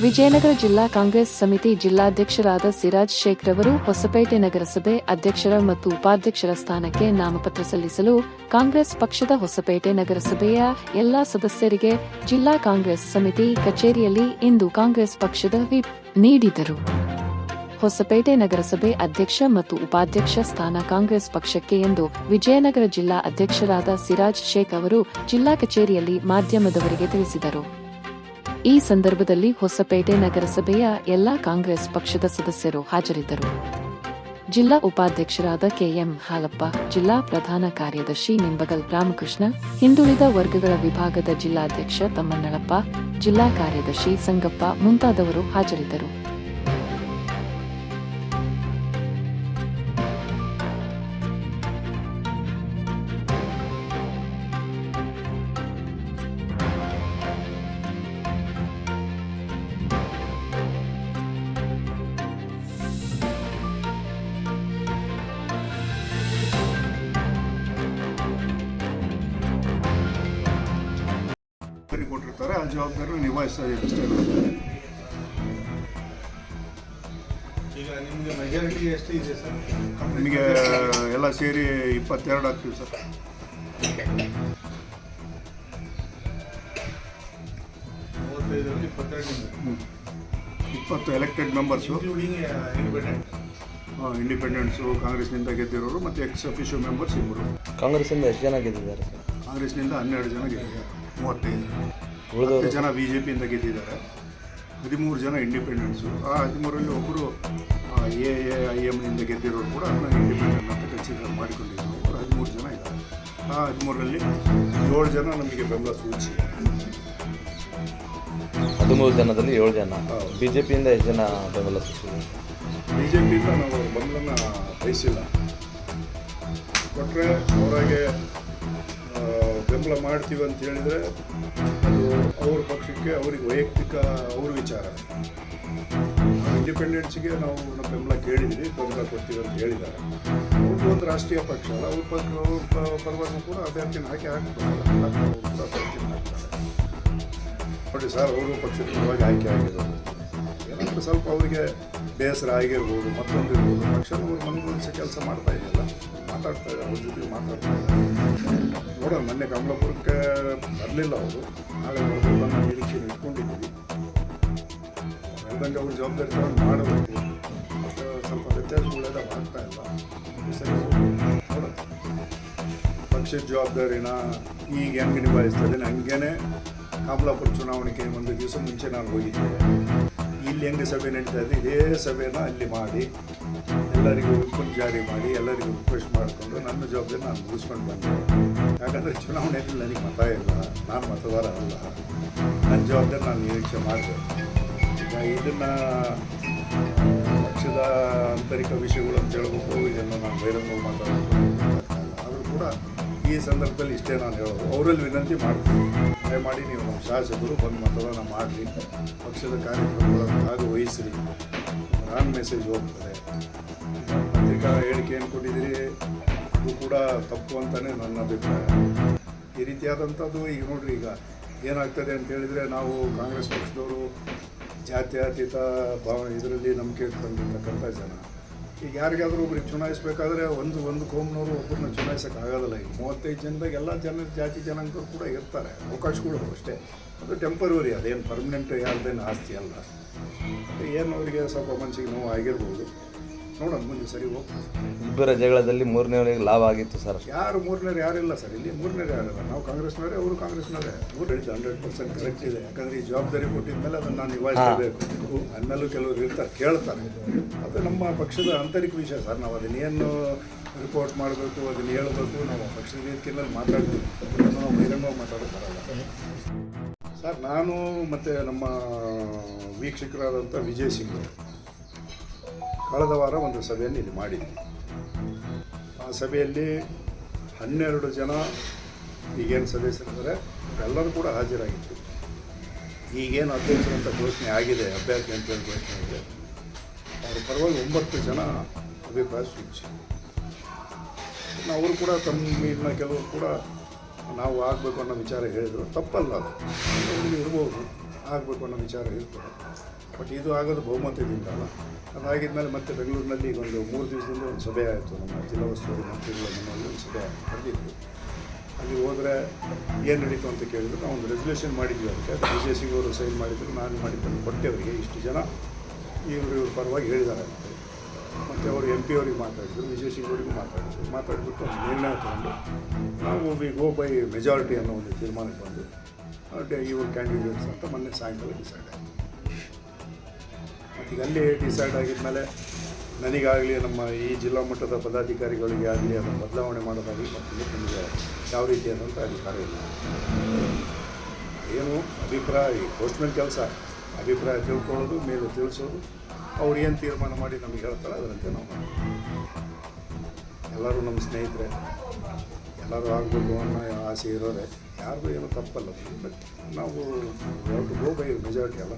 ವಿಜಯನಗರ ಜಿಲ್ಲಾ ಕಾಂಗ್ರೆಸ್ ಸಮಿತಿ ಜಿಲ್ಲಾಧ್ಯಕ್ಷರಾದ ಸಿರಾಜ್ ಶೇಖ್ ರವರು ಹೊಸಪೇಟೆ ನಗರಸಭೆ ಅಧ್ಯಕ್ಷರ ಮತ್ತು ಉಪಾಧ್ಯಕ್ಷರ ಸ್ಥಾನಕ್ಕೆ ನಾಮಪತ್ರ ಸಲ್ಲಿಸಲು ಕಾಂಗ್ರೆಸ್ ಪಕ್ಷದ ಹೊಸಪೇಟೆ ನಗರಸಭೆಯ ಎಲ್ಲಾ ಸದಸ್ಯರಿಗೆ ಜಿಲ್ಲಾ ಕಾಂಗ್ರೆಸ್ ಸಮಿತಿ ಕಚೇರಿಯಲ್ಲಿ ಇಂದು ಕಾಂಗ್ರೆಸ್ ಪಕ್ಷದ ವಿಪ್ ನೀಡಿದರು. ಹೊಸಪೇಟೆ ನಗರಸಭೆ ಅಧ್ಯಕ್ಷ ಮತ್ತು ಉಪಾಧ್ಯಕ್ಷ ಸ್ಥಾನ ಕಾಂಗ್ರೆಸ್ ಪಕ್ಷಕ್ಕೆ ಎಂದು ವಿಜಯನಗರ ಜಿಲ್ಲಾ ಅಧ್ಯಕ್ಷರಾದ ಸಿರಾಜ್ ಶೇಖ್ ಅವರು ಜಿಲ್ಲಾ ಕಚೇರಿಯಲ್ಲಿ ಮಾಧ್ಯಮದವರಿಗೆ ತಿಳಿಸಿದರು. ಈ ಸಂದರ್ಭದಲ್ಲಿ ಹೊಸಪೇಟೆ ನಗರಸಭೆಯ ಎಲ್ಲಾ ಕಾಂಗ್ರೆಸ್ ಪಕ್ಷದ ಸದಸ್ಯರು ಹಾಜರಿದ್ದರು. ಜಿಲ್ಲಾ ಉಪಾಧ್ಯಕ್ಷರಾದ ಕೆಎಂ ಹಾಲಪ್ಪ, ಜಿಲ್ಲಾ ಪ್ರಧಾನ ಕಾರ್ಯದರ್ಶಿ ನಿಂಬಗಲ್ ರಾಮಕೃಷ್ಣ, ಹಿಂದುಳಿದ ವರ್ಗಗಳ ವಿಭಾಗದ ಜಿಲ್ಲಾಧ್ಯಕ್ಷ ತಮ್ಮಣ್ಣಳಪ್ಪ ಜಿಲ್ಲಾ ಕಾರ್ಯದರ್ಶಿ ಸಂಗಪ್ಪ ಮುಂತಾದವರು ಹಾಜರಿದ್ದರು. ಜವಾಬ್ದಾರಿ ಕೊಟ್ಟಿರ್ತಾರೆ ಆ ಜವಾಬ್ದಾರಿ ನಿಭಾಯಿಸ್ತಾ ಇದೆ ಅಷ್ಟೇ ಈಗ ನಿಮಗೆ ಮೆಜಾರಿಟಿ ಎಷ್ಟು ಇದೆ ಸರ್? ನಿಮಗೆ ಎಲ್ಲ ಸೇರಿ ಇಪ್ಪತ್ತೆರಡು ಆಗ್ತೀವಿ ಸರ್. ಮೂವತ್ತೈದರಲ್ಲಿ ಇಪ್ಪತ್ತೆರಡು ಹ್ಮ್. ಇಪ್ಪತ್ತು ಎಲೆಕ್ಟೆಡ್ ಮೆಂಬರ್ಸು ಹಾಂ ಇಂಡಿಪೆಂಡೆನ್ಸು ಕಾಂಗ್ರೆಸ್ನಿಂದ ಗೆದ್ದಿರೋರು ಮತ್ತು ಎಕ್ಸ್ ಅಫಿಷಿಯಲ್ ಮೆಂಬರ್ಸ್ ಇಬ್ಬರು. ಕಾಂಗ್ರೆಸ್ಸಿಂದ ಎಷ್ಟು ಜನ ಗೆದ್ದಿದ್ದಾರೆ ಸರ್? ಕಾಂಗ್ರೆಸ್ನಿಂದ ಹನ್ನೆರಡು ಜನ ಗೆದ್ದಿದ್ದಾರೆ. ಮೂವತ್ತೈದು ಹತ್ತು ಜನ ಬಿ ಜೆ ಪಿಯಿಂದ ಗೆದ್ದಿದ್ದಾರೆ. ಹದಿಮೂರು ಜನ ಇಂಡಿಪೆಂಡೆನ್ಸು. ಆ ಹದಿಮೂರಲ್ಲಿ ಒಬ್ಬರು ಎ ಎ ಐ ಎಮ್ನಿಂದ ಗೆದ್ದಿರೋರು ಕೂಡ ಇಂಡಿಪೆಂಡೆಂಟ್ ಅಂತ ಕನ್ಸಿಡರ್ ಮಾಡಿಕೊಂಡಿದ್ದಾರೆ ಅವರು ಹದಿಮೂರು ಜನ ಇದ್ದಾರೆ. ಆ ಹದಿಮೂರರಲ್ಲಿ ಏಳು ಜನ ನಮಗೆ ಬೆಂಬಲ ಸೂಚಿ. ಹದಿಮೂರು ಜನದಲ್ಲಿ ಏಳು ಜನ. ಬಿ ಜೆ ಪಿಯಿಂದ ಎಷ್ಟು ಜನ ಬೆಂಬಲ ಸೂಚಿಸಿದ್ದಾರೆ ಬಿ ಜೆ ಪಿಯಿಂದ ನಾವು ಬೆಂಬಲನ ಬಯಸಿಲ್ಲ. ಕೊಟ್ಟರೆ ಅವರಾಗೆ ಬೆಂಬಲ ಮಾಡ್ತೀವಿ ಅಂತ ಹೇಳಿದರೆ ಅದು ಅವ್ರ ಪಕ್ಷಕ್ಕೆ ಅವ್ರಿಗೆ ವೈಯಕ್ತಿಕ ಅವ್ರ ವಿಚಾರ. ಇಂಡಿಪೆಂಡೆನ್ಸ್ಗೆ ನಾವು ನಮ್ಮ ಬೆಂಬಲ ಕೇಳಿದ್ವಿ ಬೆಂಬಲ ಕೊಡ್ತೀವಿ ಅಂತ ಹೇಳಿದ್ದಾರೆ. ಅವ್ರದ್ದು ಒಂದು ರಾಷ್ಟ್ರೀಯ ಪಕ್ಷ ಅಲ್ಲ, ಅವ್ರ ಪಕ್ಷ, ಅವ್ರ ಪರವಾಗಿ ಕೂಡ ಅಭ್ಯರ್ಥಿನ ಹಾಕಿ ಹಾಕ್ತಾರೆ. ಅವ್ರು ನೋಡಿ ಸರ್, ಅವರು ಪಕ್ಷದ ಪರವಾಗಿ ಆಯ್ಕೆ ಆಗಿರೋದು ಏನಾದರೂ ಸ್ವಲ್ಪ ಅವರಿಗೆ ಬೇಸರ ಆಗಿರ್ಬೋದು ಮತ್ತೊಂದು ಇರ್ಬೋದು ಪಕ್ಷದವರು ಮನವೊಲಿಸಿ ಕೆಲಸ ಮಾಡ್ತಾ ಇದೆಯಲ್ಲ ಮಾತಾಡ್ತಾ ಇದ್ದಾರೆ ಅವ್ರ ಜೊತೆ ಮಾತಾಡ್ತಾ ಇದ್ದಾರೆ ನೋಡೋಣ, ಮೊನ್ನೆ ಕಮಲಾಪುರಕ್ಕೆ ಬರಲಿಲ್ಲ ಅವರು. ನಾಳೆ ಅವರು ಅನ್ನೋ ನಿರೀಕ್ಷೆ ಇಟ್ಕೊಂಡಿದ್ದೀವಿ. ಹೇಳ್ದಂಗೆ ಅವ್ರ ಜವಾಬ್ದಾರಿ ತಗೊಂಡು ಮಾಡಬೇಕು. ಸ್ವಲ್ಪ ವ್ಯತ್ಯಾಸಗಳೆಲ್ಲ ಆಗ್ತಾ ಇಲ್ಲ. ಪಕ್ಷದ ಜವಾಬ್ದಾರಿನ ಈಗ ಹೆಂಗೆ ನಿಭಾಯಿಸ್ತಾ ಇದ್ದೀನಿ ಹಂಗೇನೆ ಕಮಲಾಪುರ ಚುನಾವಣೆಗೆ ಒಂದು ದಿವಸ ಮುಂಚೆ ನಾನು ಹೋಗಿದ್ದೆ ಇಲ್ಲಿ ಹೆಂಗೆ ಸಭೆ ನಡೀತಾ ಇದೆ, ಇದೇ ಸಭೆನ ಅಲ್ಲಿ ಮಾಡಿ. ಎಲ್ಲರಿಗೂ ಹುಡ್ಕೊಂಡು ಜಾರಿ ಮಾಡಿ, ಎಲ್ಲರಿಗೂ ರಿಕ್ವೆಸ್ಟ್ ಮಾಡಿಕೊಂಡು ನನ್ನ ಜವಾಬ್ದಾರಿ ನಾನು ಮುಗಿಸ್ಕೊಂಡು ಬಂದೆ. ಯಾಕಂದರೆ ಚುನಾವಣೆಯಲ್ಲಿ ನನಗೆ ಮತ ಇಲ್ಲ, ನಾನು ಮತದಾರ ಅಲ್ಲ. ನನ್ನ ಜವಾಬ್ದಾರಿ ನಾನು ನಿರೀಕ್ಷೆ ಮಾಡಿದೆ. ಈಗ ಇದನ್ನು, ಪಕ್ಷದ ಆಂತರಿಕ ವಿಷಯಗಳು ಅಂತ ಹೇಳ್ಬೇಕು ಇದನ್ನು ನಾನು ಬಹಿರಂಗವಾಗಿ ಮಾತಾಡೋದು ಆದರೂ ಕೂಡ ಈ ಸಂದರ್ಭದಲ್ಲಿ ಇಷ್ಟೇ ನಾನು ಹೇಳೋದು. ಅವರಲ್ಲಿ ವಿನಂತಿ ಮಾಡ್ತೀನಿ. ದಯಮಾಡಿ ನೀವು ನಮ್ಮ ಶಾಸಕರು ಬಂದು ಮತದಾನ ಮಾಡಲಿ ಪಕ್ಷದ ಕಾರ್ಯಕ್ರಮಗಳನ್ನು ಭಾಗವಹಿಸಿರಿ ನಾನು ಮೆಸೇಜ್ ಹೋಗ್ತದೆ. ಏನು ಕೊಟ್ಟಿದ್ದೀರಿ ಅದು ಕೂಡ ತಪ್ಪು ಅಂತಲೇ ನನ್ನ ಅಭಿಪ್ರಾಯ. ಈ ರೀತಿಯಾದಂಥದ್ದು ಈಗ ನೋಡ್ರಿ, ಈಗ ಏನಾಗ್ತದೆ ಅಂತ ಹೇಳಿದರೆ ನಾವು ಕಾಂಗ್ರೆಸ್ ಪಕ್ಷದವರು ಜಾತ್ಯತೀತ ಭಾವನೆ ಇದರಲ್ಲಿ ನಂಬಿಕೆ ಇಟ್ಕೊಂಡಿರ್ತಕ್ಕಂಥ ಜನ. ಈಗ ಯಾರಿಗಾದರೂ ಒಬ್ರಿಗೆ ಚುನಾಯಿಸಬೇಕಾದ್ರೆ ಒಂದು ಒಂದು ಕೋಮ್ನವರು ಒಬ್ಬರನ್ನ ಚುನಾಯಿಸೋಕೆ ಆಗೋದಿಲ್ಲ ಈಗ ಮೂವತ್ತೈದು ಜನದಾಗ ಎಲ್ಲ ಜನ, ಜಾತಿ ಜನಾಂಗದವ್ರು ಕೂಡ ಇರ್ತಾರೆ. ಅವಕಾಶಗಳು ಅಷ್ಟೇ. ಅದು ಟೆಂಪರರಿ ಅದೇನು ಪರ್ಮನೆಂಟ್ ಯಾರ್ದೇನು ಆಸ್ತಿ ಅಲ್ಲ. ಏನು ಅವರಿಗೆ ಸ್ವಲ್ಪ ಮನಸ್ಸಿಗೆ ನೋವು ಆಗಿರ್ಬೋದು. ನೋಡೋಣ ಮುಂದೆ ಸರಿ ಹೋಗ್ತದೆ. ಇಬ್ಬರ ಜಗಳದಲ್ಲಿ ಮೂರನೇವರಿಗೆ ಲಾಭ ಆಗಿತ್ತು ಸರ್. ಯಾರು ಮೂರನೇರು ಯಾರಿಲ್ಲ ಸರ್ ಇಲ್ಲಿ ಮೂರನೇ ಯಾರಿಲ್ಲ ನಾವು ಕಾಂಗ್ರೆಸ್ನವರೇ ಅವರು ಕಾಂಗ್ರೆಸ್ನವರೇ. ಮೂರು ಹೇಳಿದ್ದು ಹಂಡ್ರೆಡ್ ಪರ್ಸೆಂಟ್ ಕರೆಕ್ಟ್ ಇದೆ. ಯಾಕಂದರೆ ಈ ಜವಾಬ್ದಾರಿ ಕೊಟ್ಟಿದ ಮೇಲೆ ಅದನ್ನು ನಾನು ನಿಭಾಯಿಸಬೇಕು ಅನ್ನಲು ಕೆಲವರು ಇರ್ತಾರೆ ಕೇಳ್ತಾರೆ. ಅದು ನಮ್ಮ ಪಕ್ಷದ ಆಂತರಿಕ ವಿಷಯ ಸರ್. ನಾವು ಅದನ್ನೇನು ರಿಪೋರ್ಟ್ ಮಾಡಬೇಕು ಅದನ್ನ ಹೇಳಬೇಕು ನಾವು ಪಕ್ಷದ ವೇದಿಕೆಯಲ್ಲಿ ಮಾತಾಡ್ತೀವಿ. ಅದನ್ನು ನಾವು ಬಹಿರಂಗವಾಗಿ ಬರಲ್ಲ ಸರ್ ನಾನು ಮತ್ತು ನಮ್ಮ ವೀಕ್ಷಕರಾದಂಥ ವಿಜಯ್ ಸಿಂಗ್ ಕಳೆದ ವಾರ ಒಂದು ಸಭೆಯನ್ನು ಇಲ್ಲಿ ಮಾಡಿದ್ವಿ. ಆ ಸಭೆಯಲ್ಲಿ ಹನ್ನೆರಡು ಜನ ಈಗೇನು ಸದಸ್ಯರಿದ್ದಾರೆ ಎಲ್ಲರೂ ಕೂಡ ಹಾಜರಾಗಿತ್ತು ಈಗೇನು ಅಧ್ಯಕ್ಷರಂತ ಘೋಷಣೆ ಆಗಿದೆ, ಅಭ್ಯರ್ಥಿ ಅಂತ ಹೇಳಿ ಘೋಷಣೆ ಆಗಿದೆ, ಅವ್ರ ಪರವಾಗಿ ಒಂಬತ್ತು ಜನ ಅಭಿಪ್ರಾಯ ಸೂಚಿಸಿ ಅವರು ಕೂಡ ತಮ್ಮ ಇನ್ನ ಕೆಲವರು ಕೂಡ ನಾವು ಆಗಬೇಕು ಅನ್ನೋ ವಿಚಾರ ಹೇಳಿದರು. ತಪ್ಪಲ್ಲ ಅದು. ಇರ್ಬೋದು, ಆಗಬೇಕು ಅನ್ನೋ ವಿಚಾರ ಇರ್ತದೆ ಬಟ್ ಇದು ಆಗೋದು ಬಹುಮತದಿಂದ ಅಲ್ಲ ಅದಾಗಿದ್ಮೇಲೆ ಮತ್ತೆ ಬೆಂಗಳೂರಿನಲ್ಲಿ ಈಗ ಒಂದು ಮೂರು ದಿವಸದಿಂದ ಒಂದು ಸಭೆ ಆಯಿತು. ನಮ್ಮ ಜಿಲ್ಲಾ ಉಸ್ತುವಾರಿ ಮಂತ್ರಿಗಳ ಮನೆಯಲ್ಲಿ ಒಂದು ಸಭೆ ಆಯಿತು ಕರೆದಿದ್ವಿ ಅಲ್ಲಿ ಹೋದರೆ ಏನು ನಡೀತು ಅಂತ ಕೇಳಿದ್ರು, ನಾವು ಒಂದು ರೆಸಲ್ಯೂಷನ್ ಮಾಡಿದ್ವಿ ಅದಕ್ಕೆ. ಜೆ ಸಿಂಗ್ ಅವರು ಸೈನ್ ಮಾಡಿದ್ರು, ನಾನು ಮಾಡಿದ್ದನ್ನು ಕೊಟ್ಟೆ ಅವರಿಗೆ ಇಷ್ಟು ಜನ ಇವರು, ಇವ್ರ ಪರವಾಗಿ ಹೇಳಿದ್ದಾರೆ ಅಂತ. ಮತ್ತು ಅವರು ಎಂ ಪಿ ಅವರಿಗೆ ಮಾತಾಡಿದ್ರು, ವಿಜಯ್ ಸಿಂಗ್ ಅವರಿಗೂ ಮಾತಾಡಿದ್ರು. ಮಾತಾಡಿಬಿಟ್ಟು ಒಂದು ನಿರ್ಣಯ ತಗೊಂಡು ನಾವು ವಿ ಗೋ ಬೈ ಮೆಜಾರಿಟಿ ಅನ್ನೋ ಒಂದು ತೀರ್ಮಾನಕ್ಕೆ ಬಂದು ಇವರು ಕ್ಯಾಂಡಿಡೇಟ್ಸ್ ಅಂತ ಮೊನ್ನೆ ಸಾಯಂಕಾಲ ಡಿಸೈಡ್ ಆಯಿತು. ಈಗ ಅಲ್ಲಿ ಡಿಸೈಡ್ ಆಗಿದ್ಮೇಲೆ ನನಗಾಗಲಿ ನಮ್ಮ ಈ ಜಿಲ್ಲಾ ಮಟ್ಟದ ಪದಾಧಿಕಾರಿಗಳಿಗೆ ಆಗಲಿ ಅದನ್ನು ಬದಲಾವಣೆ ಮಾಡೋದಾಗಲಿ ಮತ್ತು ನಮಗೆ ಯಾವ ರೀತಿ ರೀತಿಯಾದಂಥ ಅಧಿಕಾರ ಇಲ್ಲ. ಏನು ಅಭಿಪ್ರಾಯ, ಈ ಪೋಸ್ಟ್ಮನ್ ಕೆಲಸ. ಅಭಿಪ್ರಾಯ ತಿಳ್ಕೊಳ್ಳೋದು, ಮೇಲೆ ತಿಳಿಸೋದು. ಅವ್ರು ಏನು ತೀರ್ಮಾನ ಮಾಡಿ ನಮಗೆ ಹೇಳ್ತಾರೆ ಅದರಂತೆ ನಾವು. ಎಲ್ಲರೂ ನಮ್ಮ ಸ್ನೇಹಿತರೆ, ಎಲ್ಲರೂ ಆಗಬೇಕು ಅನ್ನೋ ಆಸೆ ಇರೋರೆ. ಯಾರಿಗೂ ಏನು ತಪ್ಪಲ್ಲ. ಬಟ್ ನಾವು ಗೋ ಬೈ ಮೆಜಾರಿಟಿ ಅಲ್ಲ.